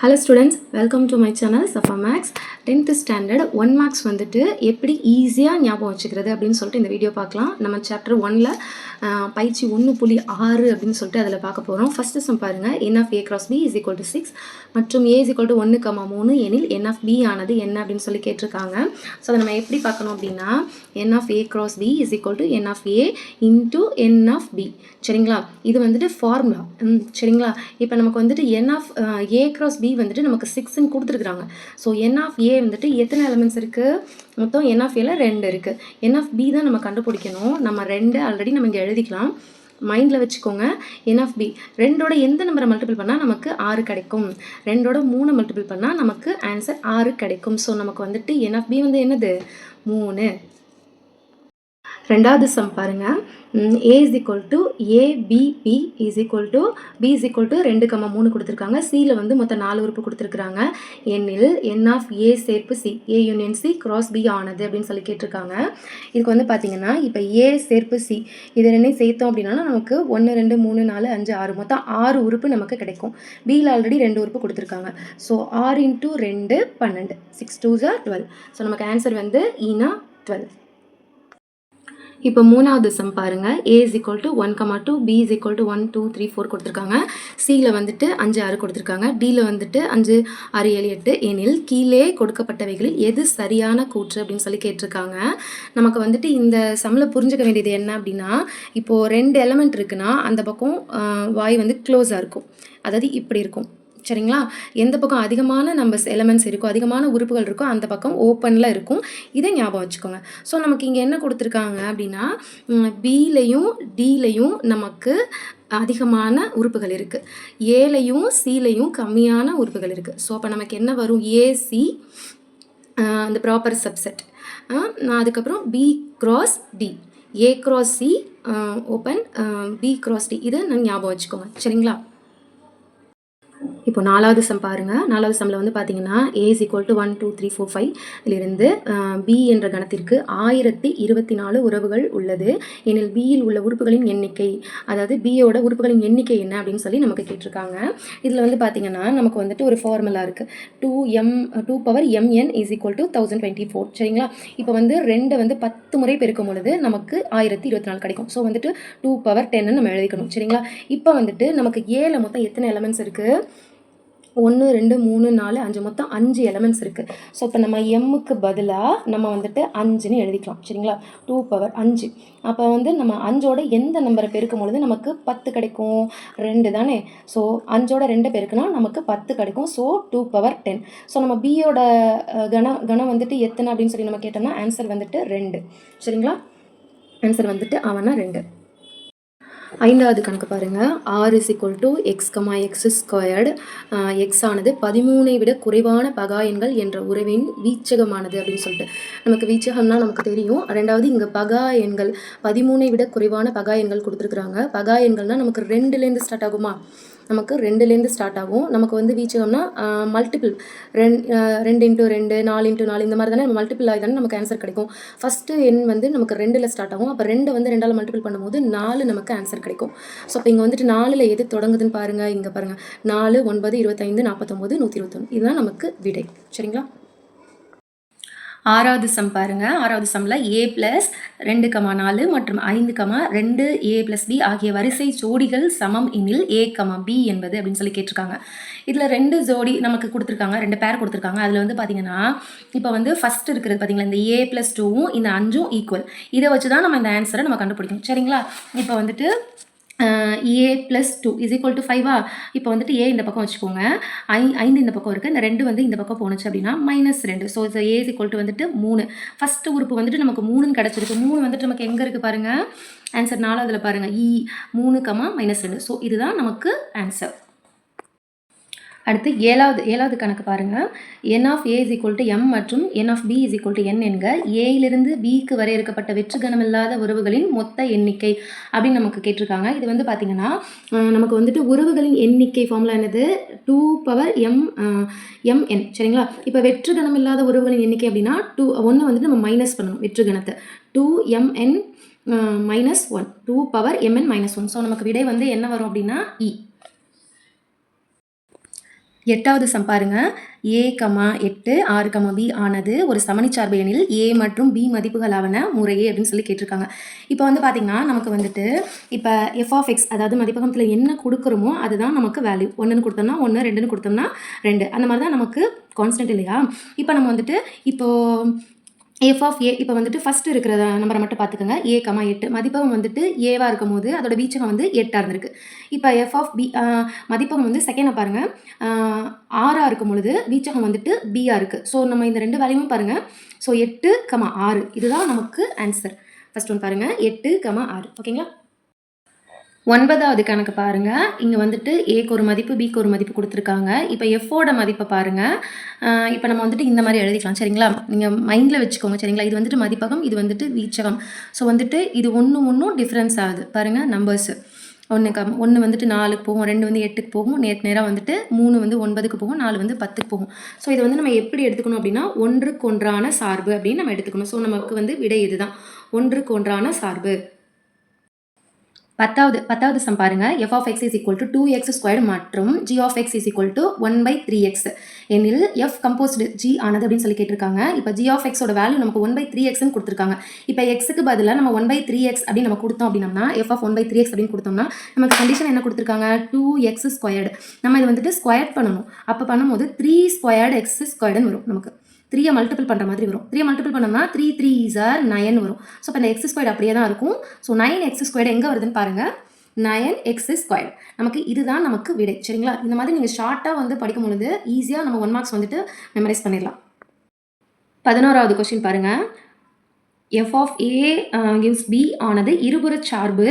Hello students welcome to my channel Safa maths tenth standard one marks வந்துட்டு எப்படி ஈஸியாக ஞாபகம் வச்சுக்கிறது அப்படின்னு சொல்லிட்டு இந்த வீடியோ பார்க்கலாம். நம்ம சாப்டர் ஒனில் பயிற்சி ஒன்று புள்ளி ஆறு அப்படின்னு சொல்லிட்டு அதில் பார்க்க போகிறோம் ஃபஸ்ட்டு சம் பாருங்கள் N of A cross B is equal to six மற்றும் ஏ இஸ் ஈக்குவல் டு ஒன்று கமா மூணு எனில் என் ஆஃப் பி ஆனது என்ன அப்படின்னு சொல்லி கேட்டிருக்காங்க. ஸோ அதை நம்ம எப்படி பார்க்கணும் அப்படின்னா N of A cross B is equal to N of A into N of B சரிங்களா? இது வந்துட்டு ஃபார்முலா சரிங்களா? இப்போ நமக்கு வந்துட்டு N of A cross B B வந்துட்டு நமக்கு சிக்ஸ்ன்னு கொடுத்துருக்குறாங்க. ஸோ என் ஆஃப் ஏ வந்துட்டு எத்தனை எலமெண்ட்ஸ் இருக்குது மொத்தம் என் ஆஃப் ஏல ரெண்டு இருக்குது என் ஆஃப் பி தான் நம்ம கண்டுபிடிக்கணும். நம்ம ரெண்டு ஆல்ரெடி நம்ம இங்கே எழுதிக்கலாம். மைண்டில் வச்சுக்கோங்க. என் ஆஃப் பி ரெண்டோட எந்த நம்பரை மல்டிபிள் பண்ணால் நமக்கு ஆறு கிடைக்கும். ரெண்டோட மூணு மல்டிபிள் பண்ணால் நமக்கு ஆன்சர் ஆறு கிடைக்கும். ஸோ நமக்கு வந்துட்டு என் ஆஃப் பி வந்து என்னது? மூணு. ரெண்டாவது சம் பாருங்கள் A is equal to ABP is equal to B is equal to ரெண்டு கம்மா மூணு கொடுத்துருக்காங்க. சியில் வந்து மொத்தம் நாலு உறுப்பு கொடுத்துருக்குறாங்க. எண்ணில் என் ஆஃப் ஏ சேர்ப்பு C A union C cross B ஆனது அப்படின்னு சொல்லி கேட்டிருக்காங்க. இதுக்கு வந்து பார்த்தீங்கன்னா இப்போ ஏ சேர்ப்பு சி இது ரெண்டையும் சேர்த்தோம் அப்படின்னா நமக்கு ஒன்று ரெண்டு மூணு நாலு அஞ்சு ஆறு மொத்தம் ஆறு உறுப்பு நமக்கு கிடைக்கும். பியில் ஆல்ரெடி ரெண்டு உறுப்பு கொடுத்துருக்காங்க. ஸோ ஆறு இன்ட்டு ரெண்டு பன்னெண்டு. Six twos are twelve so நமக்கு ஆன்சர் வந்து e ஈனா டுவெல் இப்போ மூணாவது சம் பாருங்கள் A is equal to one comma two B is equal to one two three four கொடுத்துருக்காங்க. சியில் வந்துட்டு அஞ்சு ஆறு கொடுத்துருக்காங்க. டியில் வந்துட்டு அஞ்சு ஆறு ஏழு எட்டு எனில் கீழே கொடுக்கப்பட்டவைகளில் எது சரியான கூற்று அப்படின்னு சொல்லி கேட்டிருக்காங்க. நமக்கு வந்துட்டு இந்த சம்மில் புரிஞ்சுக்க வேண்டியது என்ன அப்படின்னா இப்போது ரெண்டு எலமெண்ட் இருக்குன்னா அந்த பக்கம் வாய் வந்து க்ளோஸாக இருக்கும். அதாவது இப்படி இருக்கும். சரிங்களா? எந்த பக்கம் அதிகமான நம்ம எலமெண்ட்ஸ் இருக்கோ அதிகமான உறுப்புகள் இருக்கோ அந்த பக்கம் ஓப்பனில் இருக்கும். இதை ஞாபகம் வச்சுக்கோங்க. ஸோ நமக்கு இங்கே என்ன கொடுத்துருக்காங்க அப்படின்னா பிலையும் டிலையும் நமக்கு அதிகமான உறுப்புகள் இருக்குது ஏலையும் சிலையும் கம்மியான உறுப்புகள் இருக்குது ஸோ அப்போ நமக்கு என்ன வரும்? ஏசி அந்த ப்ராப்பர் சப்செட் அதுக்கப்புறம் B cross D A cross C open B cross D இதை நான் ஞாபகம் வச்சுக்கோங்க. சரிங்களா? இப்போ நாலாவது சம் பாருங்கள் நாலாவது சம்மில் வந்து பார்த்தீங்கன்னா A is equal to one two three four five இதிலிருந்து பி என்ற கணத்திற்கு ஆயிரத்தி இருபத்தி நாலு உறவுகள் உள்ளது. எனில் பியில் உள்ள உறுப்புகளின் எண்ணிக்கை அதாவது பியோட உறுப்புகளின் எண்ணிக்கை என்ன அப்படின்னு சொல்லி நமக்கு கேட்டிருக்காங்க. இதில் வந்து பார்த்தீங்கன்னா நமக்கு வந்துட்டு ஒரு ஃபார்முலா இருக்குது two M two power M N is equal to thousand twenty four சரிங்களா? இப்போ வந்து ரெண்டை வந்து பத்து முறை பெருக்கும் பொழுது நமக்கு ஆயிரத்தி இருபத்தி நாலு கிடைக்கும். ஸோ வந்துட்டு டூ பவர் டென்னு நம்ம எழுதிக்கணும். சரிங்களா? இப்போ வந்துட்டு நமக்கு ஏல மொத்தம் எத்தனை எலமெண்ட்ஸ் இருக்குது ஒன்று ரெண்டு மூணு நாலு அஞ்சு மொத்தம் அஞ்சு எலமெண்ட்ஸ் இருக்குது ஸோ இப்போ நம்ம எம்முக்கு பதிலாக நம்ம வந்துட்டு அஞ்சுன்னு எழுதிக்கலாம். சரிங்களா? டூ பவர் அஞ்சு. அப்போ வந்து நம்ம அஞ்சோட எந்த நம்பரை பெருக்கும் பொழுது நமக்கு பத்து கிடைக்கும். ரெண்டு தானே? ஸோ அஞ்சோட ரெண்டு பெருக்குனா நமக்கு பத்து கிடைக்கும். So two power ten so நம்ம பியோட கணம் கணம் வந்துட்டு எத்தனை அப்படின்னு சொல்லி நம்ம கேட்டோம்னா ஆன்சர் வந்துட்டு ரெண்டு. சரிங்களா? ஆன்சர் வந்துட்டு அவனா ரெண்டு. ஐந்தாவது கணக்கு பாருங்கள் R is equal to X comma X squared X ஆனது பதிமூனை விட குறைவான பகா எண்கள் என்ற உறவின் வீச்சகமானது அப்படின்னு சொல்லிட்டு. நமக்கு வீச்சகம்னா நமக்கு தெரியும். ரெண்டாவது இங்கே பகா எண்கள் பதிமூனை விட குறைவான பகா எண்கள் கொடுத்துருக்குறாங்க. பகா எண்கள்னால் நமக்கு ரெண்டுலேருந்து ஸ்டார்ட் ஆகுமா? நமக்கு ரெண்டுலேருந்து ஸ்டார்ட் ஆகும். நமக்கு வந்து வீச்சகம்னா மல்டிபிள் ரெண் ரெண்டு இன்ட்டு ரெண்டு நாலு இன்ட்டு நாலு இந்த மாதிரி தானே மல்டிபிள் ஆகி தானே நமக்கு ஆன்சர் கிடைக்கும். ஃபஸ்ட்டு எண் வந்து நமக்கு ரெண்டில் ஸ்டார்ட் ஆகும். அப்போ ரெண்டு வந்து ரெண்டால் மல்டிபிள் பண்ணும்போது நாலு நமக்கு ஆன்சர் கிடைக்கும். ஸோ இப்போ இங்கே வந்துட்டு நாலில் எது தொடங்குதுன்னு பாருங்கள் இங்கே பாருங்கள் நாலு ஒன்பது இருபத்தைந்து நாற்பத்தொம்போது நூற்றி இருபத்தொன்று இதுதான் நமக்கு விடை. சரிங்களா? ஆறாவது சம் பாருங்கள் ஆறாவது சம்மில் ஏ ப்ளஸ் ரெண்டு கமா நாலு மற்றும் ஐந்து கமா ரெண்டு ஏ ப்ளஸ் பி ஆகிய வரிசை ஜோடிகள் சமம் எனில் ஏ கமா பி என்பது அப்படின்னு சொல்லி கேட்டிருக்காங்க. இதில் ரெண்டு ஜோடி நமக்கு கொடுத்துருக்காங்க. ரெண்டு பேர் கொடுத்துருக்காங்க. அதில் வந்து பார்த்தீங்கன்னா இப்போ வந்து ஃபஸ்ட் இருக்கிறது பார்த்தீங்களா இந்த ஏ ப்ளஸ் டூவும் இந்த அஞ்சும் ஈக்குவல் இதை வச்சு தான் நம்ம இந்த ஆன்சரை நம்ம கண்டுபிடிக்கணும். சரிங்களா? இப்போ வந்துட்டு A plus two is equal to ஃபைவா இப்போ வந்துட்டு ஏ இந்த பக்கம் வச்சுக்கோங்க. ஐ ஐந்து இந்த பக்கம் இருக்குது இந்த ரெண்டு வந்து இந்த பக்கம் போணுச்சு அப்படின்னா மைனஸ் ரெண்டு. ஸோ இது ஏ இஸ் ஈக்குவல் டு வந்துட்டு மூணு. ஃபஸ்ட்டு உறுப்பு வந்துட்டு நமக்கு மூணுன்னு கிடச்சிருக்கு. மூணு வந்துட்டு நமக்கு எங்கே இருக்குது பாருங்கள் ஆன்சர் நாலாவதுல பாருங்கள் இ e மூணு கமா மைனஸ் ரெண்டு. ஸோ இதுதான் நமக்கு ஆன்சர் அடுத்து ஏழாவது ஏழாவது கணக்கு பாருங்கள் N of A is equal to M மற்றும் N of B is equal to N என்க ஏயிலிருந்து பிக்கு வரையறுக்கப்பட்ட வெற்று கணமில்லாத உறவுகளின் மொத்த எண்ணிக்கை அப்படின்னு நமக்கு கேட்டிருக்காங்க. இது வந்து பார்த்திங்கன்னா நமக்கு வந்துட்டு உறவுகளின் எண்ணிக்கை ஃபார்முலா என்னது? டூ பவர் எம் எம்என் சரிங்களா? இப்போ வெற்று கணமில்லாத உறவுகளின் எண்ணிக்கை அப்படின்னா டூ ஒன்று வந்துட்டு நம்ம மைனஸ் பண்ணணும் வெற்று கணத்தை two M N minus one two power M N minus one so நமக்கு விடை வந்து என்ன வரும் அப்படின்னா இ எட்டாவது சம் பாருங்க. ஏ கமா எட்டு ஆறு கமா பி ஆனது ஒரு சமணி சார்பு எனில் ஏ மற்றும் பி மதிப்புகளாவன முறையே அப்படின்னு சொல்லி கேட்டிருக்காங்க. இப்போ வந்து பார்த்திங்கன்னா நமக்கு வந்துட்டு இப்போ எஃப் ஆஃப் எக்ஸ் அதாவது மதிப்பகத்தில் என்ன கொடுக்குறோமோ அதுதான் நமக்கு வேல்யூ ஒன்றுன்னு கொடுத்தோம்னா ஒன்று ரெண்டுன்னு கொடுத்தோம்னா ரெண்டு. அந்த மாதிரி தான் நமக்கு கான்ஸ்டன்ட் இல்லையா? இப்போ நம்ம வந்துட்டு இப்போ எஃப் ஆஃப் ஏ இப்போ வந்துட்டு ஃபஸ்ட்டு இருக்கிற நம்பரை மட்டும் பார்த்துக்கோங்க. ஏ கமா எட்டு. மதிப்பகம் வந்துட்டு ஏவாக இருக்கும் போது அதோட வீச்சகம் வந்து எட்டாக இருந்திருக்கு. இப்போ எஃப் ஆஃப் பி மதிப்பகம் வந்து செகண்டை பாருங்கள் ஆறாக இருக்கும் பொழுது வீச்சகம் வந்துட்டு பியாக இருக்குது ஸோ நம்ம இந்த ரெண்டு வேலையும் பாருங்கள் ஸோ எட்டு கமா ஆறு. இதுதான் நமக்கு ஆன்சர் ஃபஸ்ட் ஒன் பாருங்கள் எட்டு கமா ஆறு. ஓகேங்களா ஒன்பதாவது கணக்கு பாருங்க. இங்கே வந்துட்டு ஏக்கு ஒரு மதிப்பு பிக்கு ஒரு மதிப்பு கொடுத்துருக்காங்க. இப்போ எஃபோட மதிப்பை பாருங்க. இப்போ நம்ம வந்துட்டு இந்த மாதிரி எழுதிக்கலாம். சரிங்களா? நீங்கள் மைண்டில் வச்சுக்கோங்க. சரிங்களா? இது வந்துட்டு மதிப்பகம் இது வந்துட்டு வீச்சகம். ஸோ வந்துட்டு இது ஒன்று ஒன்றும் டிஃப்ரென்ஸ் ஆகுது. பாருங்க நம்பர்ஸு ஒன்று கம் ஒன்று வந்துட்டு நாலுக்கு போகும் ரெண்டு வந்து எட்டுக்கு போகும். நேற்று நேராக வந்துட்டு மூணு வந்து ஒன்பதுக்கு போகும் நாலு வந்து பத்துக்கு போகும். ஸோ இதை வந்து நம்ம எப்படி எடுத்துக்கணும் அப்படின்னா ஒன்றுக்கு ஒன்றான சார்பு அப்படின்னு நம்ம எடுத்துக்கணும். ஸோ நமக்கு வந்து விடை இதுதான். ஒன்றுக்கு ஒன்றான சார்பு. பத்தாவது பத்தாவது சம் பாருங்க. F of X is equal to two X square மற்றும் G of X is equal to one by three X எனில் எஃப் கம்போஸ்டு ஜி ஆனது அப்படின்னு சொல்லி கேட்டிருக்காங்க. இப்போ ஜி ஆஃப் எக்ஸோட வேல்யூ நமக்கு ஒன் பை த்ரீ எக்ஸ்னு கொடுத்துருக்காங்க. இப்போ எக்ஸுக்கு பதிலாக நம்ம ஒன் பை த்ரீ எக்ஸ் அப்படின்னு நம்ம கொடுத்தோம் அப்படின்னா F of one by three X அப்படின்னு கொடுத்தோம்னா நமக்கு கண்டிஷன் என்ன கொடுத்துருக்காங்க? டூ எக்ஸ் ஸ்கொயர்டு நம்ம இது வந்துட்டு ஸ்கொயர் பண்ணணும். அப்போ பண்ணும்போது த்ரீ ஸ்கொயர்டு எக்ஸ் ஸ்கொயர்டுன்னு வரும் நமக்கு. த்ரீயை மல்டிபிள் பண்ணுற மாதிரி வரும். த்ரீ மல்டிபிள் பண்ணோம்னா three three is are nine வரும். ஸோ இப்போ இந்த எக்ஸ் ஸ்கொயர் அப்படியே தான் இருக்கும். ஸோ நைன் எக்ஸ் ஸ்கொயர் எங்கே வருதுன்னு பாருங்கள் நயன் எக்ஸ் ஸ்கொயர் நமக்கு இதுதான் நமக்கு விடை. சரிங்களா? இந்த மாதிரி நீங்கள் ஷார்ட்டாக வந்து படிக்கும் பொழுது ஈஸியாக நம்ம ஒன் மார்க்ஸ் வந்துட்டு மெமரைஸ் பண்ணிடலாம். பதினோராவது கொஸ்டின் பாருங்கள் F of A gives B ஆனது இருபுற சார்பு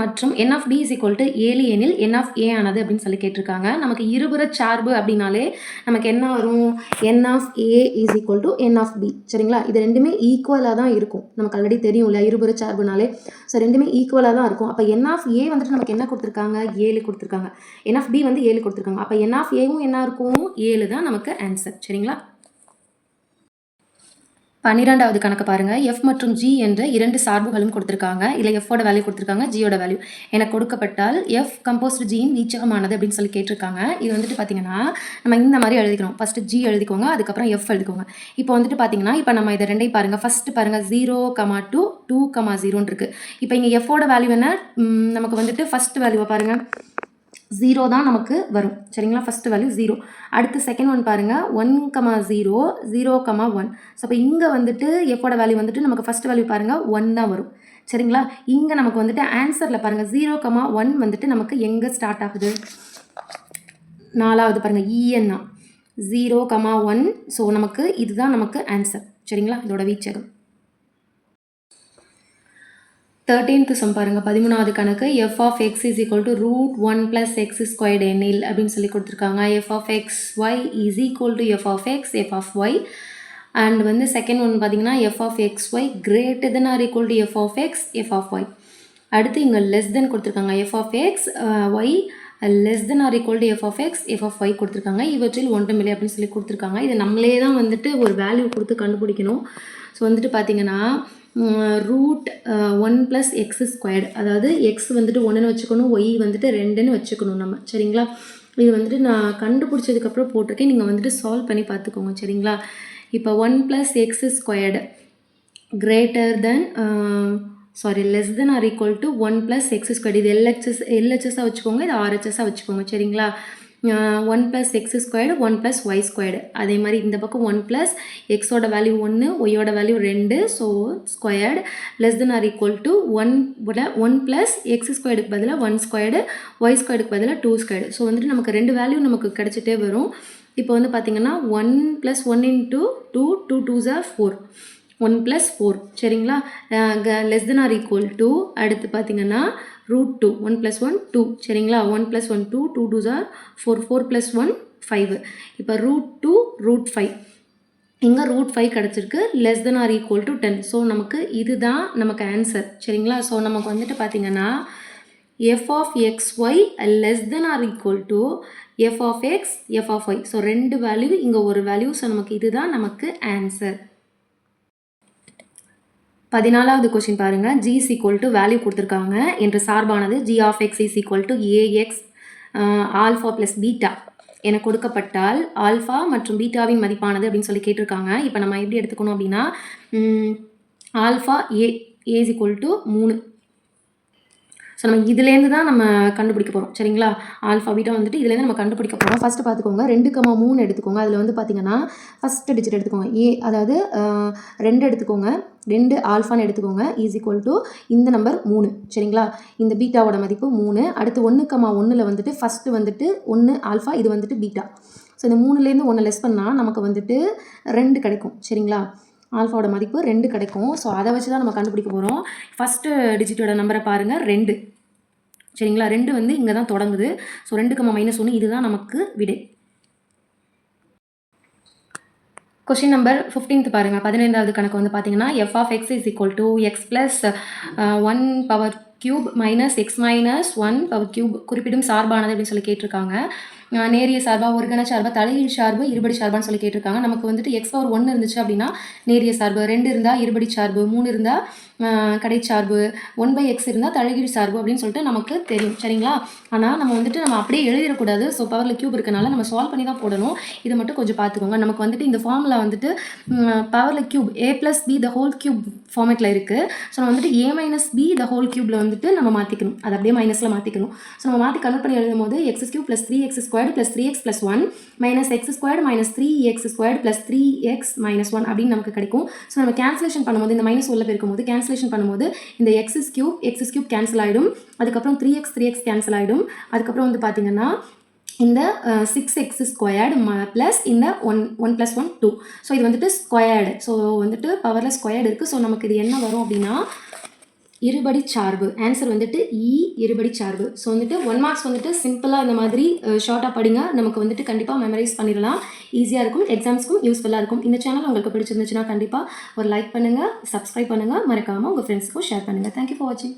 மற்றும் N of B is equal to ஏழு எனில் என் ஆஃப் ஏ ஆனது அப்படின்னு சொல்லி கேட்டிருக்காங்க. நமக்கு இருபுற சார்பு அப்படின்னாலே நமக்கு என்ன வரும்? N of A is equal to N of B சரிங்களா? இது ரெண்டுமே ஈக்குவலாக தான் இருக்கும். நமக்கு ஆல்ரெடி தெரியும்ல இருபுற சார்புனாலே. ஸோ ரெண்டுமே ஈக்குவலாக தான் இருக்கும். அப்போ என் ஆஃப் ஏ வந்துட்டு நமக்கு என்ன கொடுத்துருக்காங்க? ஏழு கொடுத்துருக்காங்க. என் ஆஃப் பி வந்து ஏழு கொடுத்துருக்காங்க. அப்போ என் ஆஃப் ஏவும் என்ன இருக்கும்? ஏழு தான் நமக்கு ஆன்சர் சரிங்களா? பன்னிரெண்டாவது கணக்கு பாருங்க. எஃப் மற்றும் ஜி என்ற இரண்டு சார்புகளும் கொடுத்துருக்காங்க. இல்லை எஃபோட வேல்யூ கொடுத்துருக்காங்க ஜியோட வேல்யூ எனக்கு கொடுக்கப்பட்டால் எஃப் கம்போஸ்ட் ஜியின் வீச்சகமானது அப்படின்னு சொல்லி கேட்டிருக்காங்க. இது வந்துட்டு பார்த்தீங்கன்னா நம்ம இந்த மாதிரி எழுதிக்கணும். ஃபஸ்ட்டு ஜி எழுதிக்கோங்க அதுக்கப்புறம் எஃப் எழுதிக்கோங்க. இப்போ வந்துட்டு பார்த்தீங்கன்னா இப்போ நம்ம இதை ரெண்டையும் பாருங்கள் ஃபஸ்ட்டு பாருங்கள் zero comma two two comma ஜீரோன்னு இருக்குது இப்போ இங்கே எஃபோட வேல்யூ என்ன? நமக்கு வந்துட்டு ஃபஸ்ட் வேல்யூவை பாருங்கள் ஜீரோ தான் நமக்கு வரும். சரிங்களா? ஃபஸ்ட்டு வேல்யூ ஜீரோ அடுத்து செகண்ட் ஒன் பாருங்கள் one comma zero zero comma one so அப்போ இங்கே வந்துட்டு எஃபோட வேல்யூ வந்துட்டு நமக்கு ஃபஸ்ட் வேல்யூ பாருங்கள் ஒன் தான் வரும். சரிங்களா? இங்கே நமக்கு வந்துட்டு ஆன்சரில் பாருங்கள் ஜீரோ கமா ஒன் வந்துட்டு நமக்கு எங்கே ஸ்டார்ட் ஆகுது? நாலாவது பாருங்கள் இஎன்னா ஜீரோ கமா ஒன் ஸோ நமக்கு இதுதான் நமக்கு ஆன்சர் சரிங்களா? இதோட வீச்சகம். தேர்ட்டீன்த்து சம் பாருங்கள் பதிமூணாவது கணக்கு F of X is equal to root one plus X squared எண்ணில் அப்படின்னு சொல்லி கொடுத்துருக்காங்க F of X Y is equal to F of X F of Y and வந்து செகண்ட் ஒன் பார்த்தீங்கன்னா F of X Y greater than or equal to F of X F of Y அடுத்து இங்கே less than கொடுத்துருக்காங்க F of X Y less than or equal to F of X F of Y கொடுத்துருக்காங்க இவற்றில் ஒன்றுமில்லை அப்படின்னு சொல்லி கொடுத்துருக்காங்க இது நம்மளே தான் வந்துட்டு ஒரு வேல்யூ கொடுத்து கண்டுபிடிக்கணும் ஸோ வந்துட்டு பார்த்தீங்கன்னா root one plus X squared அதாவது எக்ஸ் வந்துட்டு ஒன்றுன்னு வச்சுக்கணும் ஒய் வந்துட்டு ரெண்டுன்னு வச்சுக்கணும் நம்ம. சரிங்களா? இது வந்துட்டு நான் கண்டுபிடிச்சதுக்கப்புறம் போட்டிருக்கேன். நீங்கள் வந்துட்டு சால்வ் பண்ணி பார்த்துக்கோங்க. சரிங்களா? இப்போ one plus X squared greater than sorry less than or equal to one plus X square இது எல்ஹெச்எஸ் எல்ஹெச்எஸ்ஸாக வச்சுக்கோங்க. இது ஆர்ஹெச்எஸ்ஸாக வச்சுக்கோங்க. சரிங்களா? One plus X squared one plus Y squared அதே மாதிரி இந்த பக்கம் ஒன் ப்ளஸ் எக்ஸோட வேல்யூ ஒன்று ஒய்யோட வேல்யூ ரெண்டு. So squared less than or equal to one one plus X ஸ்கொயர்டுக்கு பதிலாக ஒன் ஸ்கொயர்டு ஒய் ஸ்கொயர்டுக்கு பதிலாக டூ ஸ்கொயர்டு ஸோ வந்துட்டு நமக்கு ரெண்டு வேல்யூ நமக்கு கிடச்சிட்டே வரும். இப்போ வந்து பார்த்திங்கன்னா one plus one into two two twos are four one plus four சரிங்களா? Less than or equal to அடுத்து பார்த்தீங்கன்னா root two one plus one two சரிங்களா? One plus one two two twos are four four plus one five இப்போ root two root five இங்கே root five கிடச்சிருக்கு. Less than or equal to ten so நமக்கு இதுதான் நமக்கு answer சரிங்களா? So நமக்கு வந்துட்டு பார்த்தீங்கன்னா F of X Y less than or equal to F of X F of Y so ரெண்டு வேல்யூ இங்கே ஒரு வேல்யூ ஸோ நமக்கு இதுதான் நமக்கு ஆன்சர் பதினாலாவது கொஸ்டின் பாருங்கள் ஜி சீக்வல் டு வேல்யூ கொடுத்துருக்காங்க. என்ற சார்பானது G of X is equal to A X alpha plus beta என கொடுக்கப்பட்டால் ஆல்ஃபா மற்றும் பீட்டாவின் மதிப்பானது அப்படின்னு சொல்லி கேட்டிருக்காங்க. இப்போ நம்ம எப்படி எடுத்துக்கணும் அப்படின்னா alpha A is equal to மூணு. ஸோ நம்ம இதுலேருந்து தான் நம்ம கண்டுபிடிக்க போகிறோம் சரிங்களா? ஆல்ஃபா பீட்டா வந்துட்டு இதுலேருந்து நம்ம கண்டுபிடிக்க போகிறோம் ஃபஸ்ட்டு பார்த்துக்கோங்க. ரெண்டு கமா மூணு எடுத்துக்கோங்க. அதில் வந்து பார்த்தீங்கன்னா ஃபஸ்ட்டு டிஜிட் எடுத்துக்கோங்க. ஏ அதாவது ரெண்டு எடுத்துக்கோங்க. ரெண்டு ஆல்ஃபான்னு எடுத்துக்கோங்க. ஈஸ் ஈக்குவல் டு இந்த நம்பர் மூணு. சரிங்களா? இந்த பீட்டாவோட மதிப்பு மூணு. அடுத்து ஒன்று கமா ஒன்றில் வந்துட்டு ஃபஸ்ட்டு வந்துட்டு ஒன்று ஆல்ஃபா இது வந்துட்டு பீட்டா. ஸோ இந்த மூணுலேருந்து ஒன்று லெஸ் பண்ணால் நமக்கு வந்துட்டு ரெண்டு கிடைக்கும். சரிங்களா? ஆல்ஃபாவோட மதிப்பு ரெண்டு கிடைக்கும். ஸோ அதை வச்சு தான் நம்ம கண்டுபிடிக்க போகிறோம் ஃபஸ்ட்டு டிஜிட்டோட நம்பரை பாருங்கள் ரெண்டு. சரிங்களா? ரெண்டு வந்து இங்கே தான் தொடங்குது. ஸோ ரெண்டு கம்மா மைனஸ் ஒன்று இதுதான் நமக்கு விடை. கொஷின் நம்பர் ஃபிஃப்டீன்த் பாருங்கள் பதினைந்தாவது கணக்கு வந்து பார்த்தீங்கன்னா F of X is equal to X plus one power cube minus X minus one power cube குறிப்பிடும் சார்பானது அப்படின்னு சொல்லி கேட்டிருக்காங்க. நேரிய சார்பாக ஒருகண சார்பாக தலைகீழ் சார்பு இருபடி சார்பான்னு சொல்லி கேட்டிருக்காங்க. நமக்கு வந்துட்டு எக்ஸ் பவர் ஒன்று இருந்துச்சு அப்படின்னா நேரிய சார்பு ரெண்டு இருந்தால் இருபடி சார்பு மூணு இருந்தால் கடைச்சார்பு சார்பு ஒன் பை எக்ஸ் இருந்தால் தலைகீழ் சார்பு அப்படின்னு சொல்லிட்டு நமக்கு தெரியும். சரிங்களா? ஆனால் நம்ம வந்துட்டு நம்ம அப்படியே எழுதிடக்கூடாது. ஸோ பவரில் கியூப் இருக்கனால நம்ம சால்வ் பண்ணி தான் போடணும். இதை மட்டும் கொஞ்சம் பார்த்துக்கோங்க. நமக்கு வந்துட்டு இந்த ஃபார்மில் வந்துட்டு பவரில் cube A plus B the whole cube ஃபார்மேட்டில் இருக்குது ஸோ நம்ம வந்துட்டு A minus B the whole கியூப்பில் வந்துட்டு நம்ம மாற்றிக்கணும் அதை அப்படியே மைனஸில் மாற்றிக்கணும் ஸோ நம்ம மாற்றி கன்வெர்ட் பண்ணி எழுதும் போது X cube plus three X squared plus three X plus one minus X squared minus three X squared plus three X minus one அப்படின்னு நமக்கு கிடைக்கும். ஸோ நம்ம கேன்சலேஷன் பண்ணும்போது இந்த மைனஸ் உள்ள இருக்கும்போது கேன்சலேஷன் பண்ணும்போது இந்த X cube X cube cancel ஆகிடும் அதுக்கப்புறம் three X three X cancel ஆகிடும் அதுக்கப்புறம் வந்து பார்த்தீங்கன்னா இந்த சிக்ஸ் எக்ஸ் ஸ்கொயர்டு ம ப்ளஸ் இந்த one one plus one two so இது வந்துட்டு ஸ்கொயர்டு ஸோ வந்துட்டு பவரில் ஸ்கொயர்டு இருக்குது ஸோ நமக்கு இது என்ன வரும் அப்படின்னா இருபடி சார்பு. ஆன்சர் வந்துட்டு இ இருபடி சார்பு. ஸோ வந்துட்டு ஒன் மார்க்ஸ் வந்துட்டு சிம்பிளாக இந்த மாதிரி ஷார்ட்டாக படிங்க. நமக்கு வந்துட்டு கண்டிப்பாக மெமரைஸ் பண்ணிடலாம். ஈஸியாக இருக்கும். எக்ஸாம்ஸ்க்கும் யூஸ்ஃபுல்லாக இருக்கும். இந்த சேனல் உங்களுக்கு பிடிச்சிருந்துச்சுன்னா கண்டிப்பாக ஒரு லைக் பண்ணுங்கள் சப்ஸ்கிரைப் பண்ணுங்கள் மறக்காமல் உங்கள் ஃப்ரெண்ட்ஸ்க்கும் ஷேர் பண்ணுங்கள் தேங்க்யூ ஃபார் வாட்சிங்